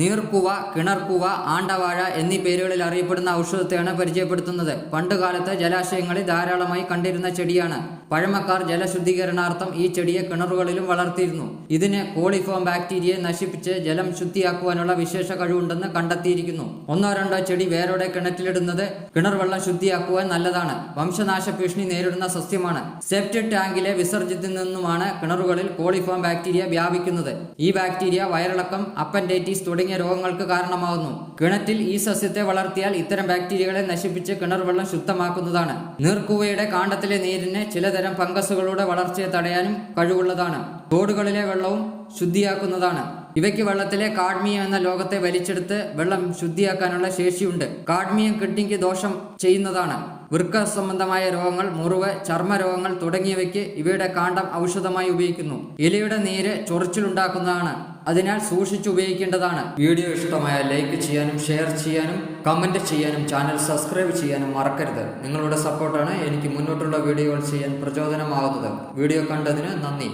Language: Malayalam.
നീർക്കുവ കിണർക്കുവ ആണ്ടവാഴ എന്നീ പേരുകളിൽ അറിയപ്പെടുന്ന ഔഷധത്തെയാണ് പരിചയപ്പെടുത്തുന്നത്. പണ്ടുകാലത്ത് ജലാശയങ്ങളിൽ ധാരാളമായി കണ്ടിരുന്ന ചെടിയാണ്. പഴമക്കാർ ജലശുദ്ധീകരണാർത്ഥം ഈ ചെടിയെ കിണറുകളിലും വളർത്തിയിരുന്നു. ഇതിന് കോളിഫോം ബാക്ടീരിയയെ നശിപ്പിച്ച് ജലം ശുദ്ധിയാക്കുവാനുള്ള വിശേഷ കഴിവുണ്ടെന്ന് കണ്ടെത്തിയിരിക്കുന്നു. ഒന്നോ രണ്ടോ ചെടി വേരോടെ കിണറ്റിലിടുന്നത് കിണർ വെള്ളം ശുദ്ധിയാക്കുവാൻ നല്ലതാണ്. വംശനാശ ഭീഷണി നേരിടുന്ന സസ്യമാണ്. സെപ്റ്റിക് ടാങ്കിലെ വിസർജ്യത്തിൽ നിന്നുമാണ് കിണറുകളിൽ കോളിഫോം ബാക്ടീരിയ വ്യാപിക്കുന്നത്. ഈ ബാക്ടീരിയ വയറിളക്കം അപ്പൻഡൈറ്റിസ് തുടങ്ങിയ രോഗങ്ങൾക്ക് കാരണമാകുന്നു. കിണറ്റിൽ ഈ സസ്യത്തെ വളർത്തിയാൽ ഇത്തരം ബാക്ടീരിയകളെ നശിപ്പിച്ച് കിണർ വെള്ളം ശുദ്ധമാക്കുന്നതാണ്. നീർക്കുവയുടെ കാണ്ടത്തിലെ നീരിന് ചിലതരം ഫംഗസുകളുടെ വളർച്ചയെ തടയാനും കഴിവുള്ളതാണ്. തോടുകളിലെ വെള്ളവും ശുദ്ധിയാക്കുന്നതാണ്. ഇവയ്ക്ക് വെള്ളത്തിലെ കാഡ്മിയം എന്ന ലോകത്തെ വലിച്ചെടുത്ത് വെള്ളം ശുദ്ധിയാക്കാനുള്ള ശേഷിയുണ്ട്. കാഡ്മിയം കിഡ്നിക്ക് ദോഷം ചെയ്യുന്നതാണ്. വൃക്ക സംബന്ധമായ രോഗങ്ങൾ മുറിവ് ചർമ്മരോഗങ്ങൾ തുടങ്ങിയവയ്ക്ക് ഇവയുടെ കാണ്ടം ഔഷധമായി ഉപയോഗിക്കുന്നു. ഇലയുടെ നീര് ചൊറിച്ചിലുണ്ടാക്കുന്നതാണ്. അതിനാൽ സൂക്ഷിച്ചു ഉപയോഗിക്കേണ്ടതാണ്. വീഡിയോ ഇഷ്ടമായ ലൈക്ക് ചെയ്യാനും ഷെയർ ചെയ്യാനും കമന്റ് ചെയ്യാനും ചാനൽ സബ്സ്ക്രൈബ് ചെയ്യാനും മറക്കരുത്. നിങ്ങളുടെ സപ്പോർട്ടാണ് എനിക്ക് മുന്നോട്ടുള്ള വീഡിയോകൾ ചെയ്യാൻ പ്രചോദനമാകുന്നത്. വീഡിയോ കണ്ടതിന് നന്ദി.